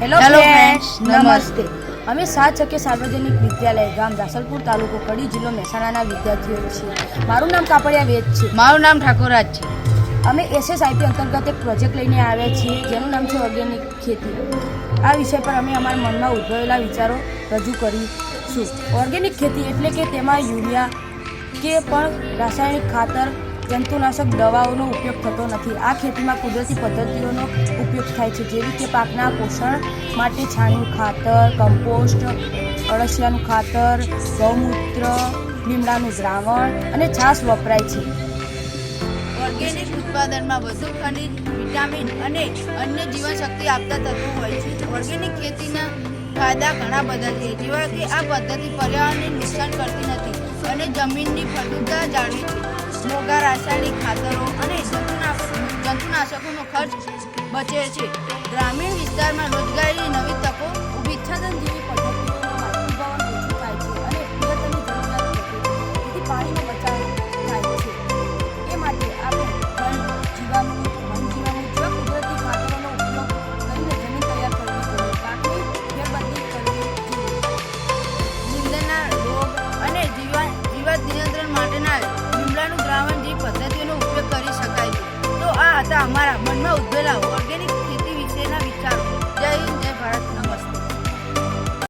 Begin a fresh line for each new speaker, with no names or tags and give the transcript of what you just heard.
Hello friends
નમસ્તે.
અમે સાત ચકે સાર્વજનિક વિદ્યાલય ગામ જાસલપુર તાલુકો કડી જિલ્લો મહેસાણાના વિદ્યાર્થીઓ છીએ. મારું નામ કાપડિયા વેદ છે.
મારું નામ ઠાકોરાજ છે.
અમે એસએસઆઈપી અંતર્ગત એક પ્રોજેક્ટ લઈને આવ્યા છીએ જેનું નામ છે ઓર્ગેનિક ખેતી. આ વિષય પર અમે અમારા મનમાં ઉદ્ભવેલા વિચારો રજૂ કરીશું. ઓર્ગેનિક ખેતી એટલે કે તેમાં યુરિયા કે પણ રાસાયણિક ખાતર જંતુનાશક દવાઓનો ઉપયોગ થતો નથી. આ ખેતીમાં કુદરતી પદ્ધતિઓનો ઉપયોગ થાય છે, જેવી કે પાકના પોષણ માટે છાણિયું ખાતર, કમ્પોસ્ટ, અળસિયાનું ખાતર, ગૌમૂત્ર, લીમડાનું દ્રાવણ અને છાશ વપરાય છે.
ઓર્ગેનિક ઉત્પાદનમાં વધુ ખનિજ, વિટામિન અને અન્ય જીવનશક્તિ આપતા તત્વો હોય છે. ઓર્ગેનિક ખેતીના ફાયદા ઘણા બધા છે. જેવા કે આ પદ્ધતિ પર્યાવરણને નુકસાન કરતી નથી અને જમીનની ફળદ્રુપતા જાળવે છે. મોંઘા રાસાયણિક ખાતરો અને જંતુના- જંતુનાશકોનો ખર્ચ બચે છે. ગ્રામીણ વિસ્તારમાં રોજગારીની નવી તકો ઊભી થાય
જેવી પદ્ધતિઓનો પાણીનો બચાવ થાય એ માટે આપણે ઘન જીવામૃત વન જીવામૃત જેવા
રોગ અને જીવા, જીવાત નિયંત્રણ માટેના અમારા મનમાં ઉદ્ભવેલા ઓર્ગેનિક ખેતી વિશેના વિચારો.